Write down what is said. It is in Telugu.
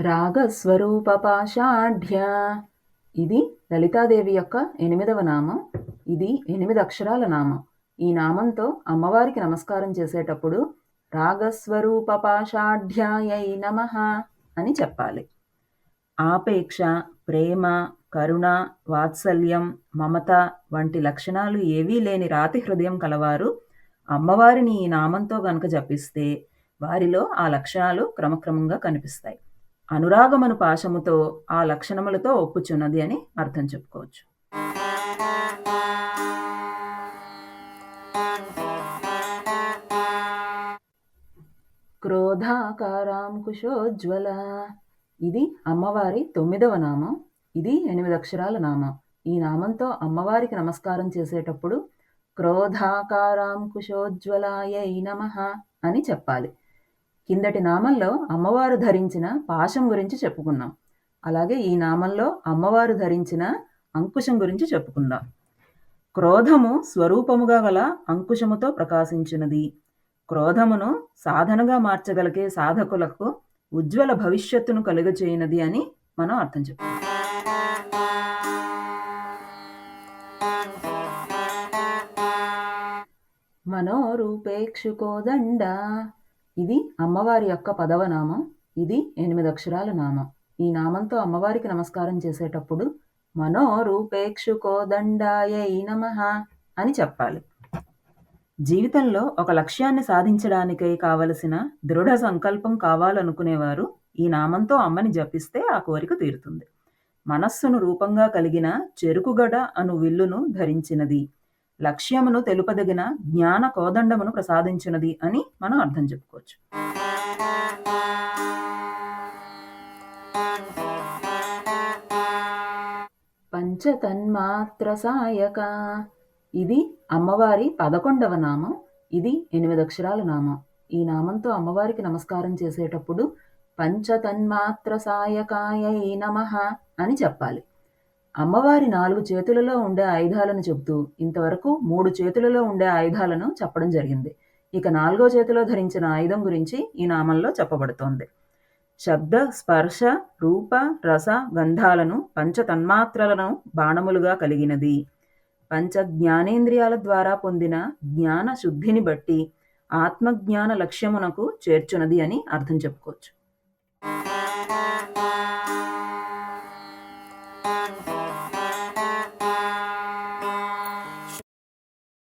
రాగస్వరూపపాషాఢ్య. ఇది లలితాదేవి యొక్క ఎనిమిదవ నామం. ఇది ఎనిమిది అక్షరాల నామం. ఈ నామంతో అమ్మవారికి నమస్కారం చేసేటప్పుడు రాగస్వరూపపాషాఢ్యాయై నమ అని చెప్పాలి. ఆపేక్ష ప్రేమ కరుణ వాత్సల్యం మమత వంటి లక్షణాలు ఏవీ లేని రాతి హృదయం కలవారు అమ్మవారిని ఈ నామంతో గనక జపిస్తే వారిలో ఆ లక్షణాలు క్రమక్రమంగా కనిపిస్తాయి. అనురాగమను పాశముతో ఆ లక్షణములతో ఒప్పుచున్నది అని అర్థం చెప్పుకోవచ్చు. క్రోధాకారాంకుశోజ్వల ఇది అమ్మవారి తొమ్మిదవ నామం. ఇది ఎనిమిది అక్షరాల నామం. ఈ నామంతో అమ్మవారికి నమస్కారం చేసేటప్పుడు క్రోధాకారాంకుశోజ్వలాయై నమ అని చెప్పాలి. కిందటి నామంలో అమ్మవారు ధరించిన పాశం గురించి చెప్పుకున్నాం. అలాగే ఈ నామంలో అమ్మవారు ధరించిన అంకుశం గురించి చెప్పుకుందాం. క్రోధము స్వరూపముగా గల అంకుశముతో ప్రకాశించినది. క్రోధమును సాధనగా మార్చగలిగే సాధకులకు ఉజ్వల భవిష్యత్తును కలుగచేయనది అని మనం అర్థం చెప్పుకుందాం మనోరూపేక్షుకోదండ ఇది అమ్మవారి యొక్క పదవ నామం ఇది ఎనిమిది అక్షరాల నామం. ఈ నామంతో అమ్మవారికి నమస్కారం చేసేటప్పుడు మనోరూపేక్షుకోదండాయై నమ అని చెప్పాలి. జీవితంలో ఒక లక్ష్యాన్ని సాధించడానికై కావలసిన దృఢ సంకల్పం కావాలనుకునేవారు ఈ నామంతో అమ్మని జపిస్తే ఆ కోరిక తీరుతుంది. మనస్సును రూపంగా కలిగిన చెరుకుగడ అను విల్లును ధరించినది. లక్ష్యమును తెలుపదగిన జ్ఞాన కోదండమును ప్రసాదించినది అని మనం అర్థం చెప్పుకోవచ్చు. పంచతన్మాత్ర సాయక. ఇది అమ్మవారి పదకొండవ నామం ఇది ఎనిమిది అక్షరాల నామం. ఈ నామంతో అమ్మవారికి నమస్కారం చేసేటప్పుడు పంచతన్మాత్ర సాయకాయ నమ అని చెప్పాలి. అమ్మవారి నాలుగు చేతులలో ఉండే ఆయుధాలను చెబుతూ ఇంతవరకు మూడు చేతులలో ఉండే ఆయుధాలను చెప్పడం జరిగింది. ఇక నాలుగో చేతిలో ధరించిన ఆయుధం గురించి ఈ నామంలో చెప్పబడుతోంది. శబ్ద స్పర్శ రూప రస గంధాలను పంచ తన్మాత్రలను బాణములుగా కలిగినది. పంచ జ్ఞానేంద్రియాల ద్వారా పొందిన జ్ఞాన శుద్ధిని బట్టి ఆత్మజ్ఞాన లక్ష్యమునకు చేర్చునది అని అర్థం చెప్పుకోవచ్చు.